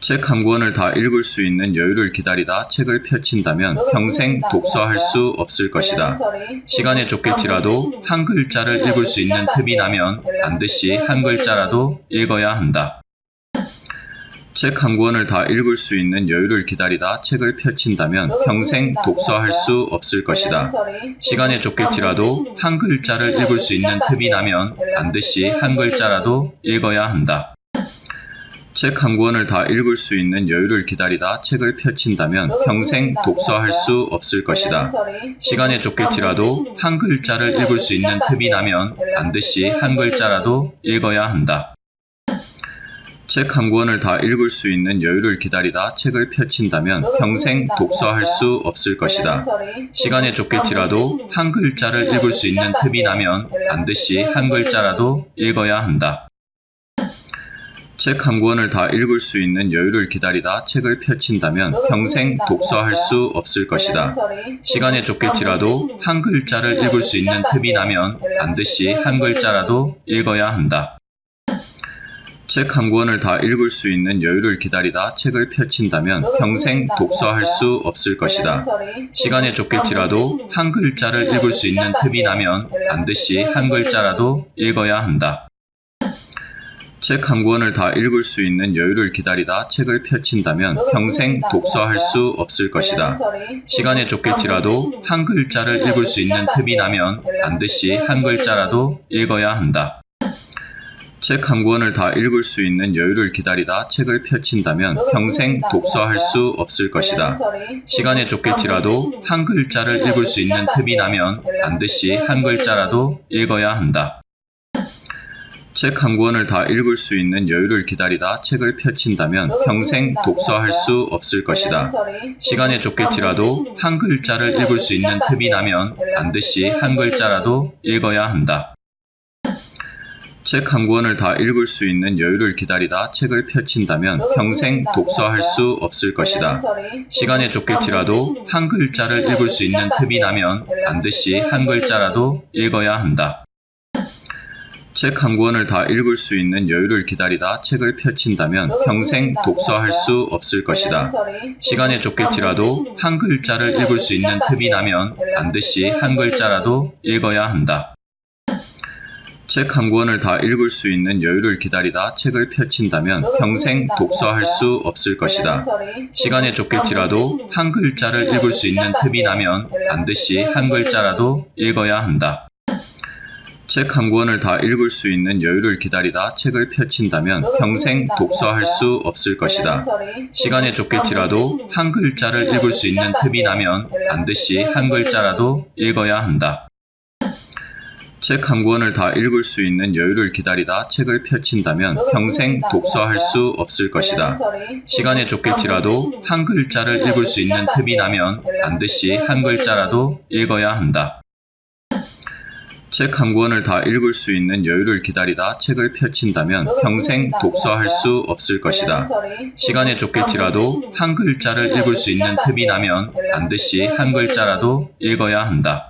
책 한 권을 다 읽을 수 있는 여유를 기다리다 책을 펼친다면 평생 독서할 수 없을 것이다. 시간에 쫓길지라도 한 글자를 읽을 수 있는 틈이 나면 반드시 한 글자라도 읽어야 한다. 책 한 권을 다 읽을 수 있는 여유를 기다리다 책을 펼친다면 평생 독서할 수 없을 것이다. 시간에 쫓길지라도 한 글자를 읽을 수 있는 틈이 나면 반드시 한 글자라도 읽어야 한다. 책 한 권을 다 읽을 수 있는 여유를 기다리다 책을 펼친다면 평생 독서할 수 없을 것이다. 시간에 쫓길지라도 한 글자를 읽을 수 있는 틈이 나면 반드시 한 글자라도 읽어야 한다. 책 한 권을 다 읽을 수 있는 여유를 기다리다 책을 펼친다면 평생 독서할 수 없을 것이다. 시간에 쫓길지라도 한 글자를 읽을 수 있는 틈이 나면 반드시 한 글자라도 읽어야 한다. 책 한 권을 다 읽을 수 있는 여유를 기다리다 책을 펼친다면 평생 독서할 수 없을 것이다. 시간에 쫓길지라도 한 글자를 읽을 수 있는 틈이 나면 반드시 한 글자라도 읽어야 한다. 책 한 권을 다 읽을 수 있는 여유를 기다리다 책을 펼친다면 평생 독서할 수 없을 것이다. 시간에 쫓길지라도 한 글자를 읽을 수 있는 틈이 나면 반드시 한 글자라도 읽어야 한다. 책 한 권을 다 읽을 수 있는 여유를 기다리다 책을 펼친다면 평생 독서할 수 없을 것이다. 시간에 쫓길지라도 한 글자를 읽을 수 있는 틈이 나면 반드시 한 글자라도 읽어야 한다. 책 한 권을 다 읽을 수 있는 여유를 기다리다 책을 펼친다면 평생 독서할 수 없을 것이다. 시간에 쫓길지라도 한 글자를 읽을 수 있는 틈이 나면 반드시 한 글자라도 읽어야 한다. 책 한 권을 다 읽을 수 있는 여유를 기다리다 책을 펼친다면 평생 독서할 수 없을 것이다. 시간에 쫓길지라도 한 글자를 읽을 수 있는 틈이 나면 반드시 한 글자라도 읽어야 한다. 책 한 권을 다 읽을 수 있는 여유를 기다리다 책을 펼친다면 평생 독서할 수 없을 것이다. 시간에 쫓길지라도 한 글자를 읽을 수 있는 틈이 나면 반드시 한 글자라도 읽어야 한다. 책 한 권을 다 읽을 수 있는 여유를 기다리다 책을 펼친다면 평생 독서할 수 없을 것이다. 시간에 쫓길지라도 한 글자를 읽을 수 있는 틈이 나면 반드시 한 글자라도 읽어야 한다. 책 한 권을 다 읽을 수 있는 여유를 기다리다 책을 펼친다면 평생 독서할 수 없을 것이다. 시간에 쫓길지라도 한 글자를 읽을 수 있는 틈이 나면 반드시 한 글자라도 읽어야 한다. 책 한 권을 다 읽을 수 있는 여유를 기다리다 책을 펼친다면 평생 독서할 수 없을 것이다. 시간에 쫓길지라도 한 글자를 읽을 수 있는 틈이 나면 반드시 한 글자라도 읽어야 한다. 책 한 권을 다 읽을 수 있는 여유를 기다리다 책을 펼친다면 평생 독서할 수 없을 것이다. 시간에 쫓길지라도 한 글자를 읽을 수 있는 틈이 나면 반드시 한 글자라도 읽어야 한다. 책 한 권을 다 읽을 수 있는 여유를 기다리다 책을 펼친다면 평생 독서할 수 없을 것이다. 시간에 쫓길지라도 한 글자를 읽을 수 있는 틈이 나면 반드시 한 글자라도 읽어야 한다.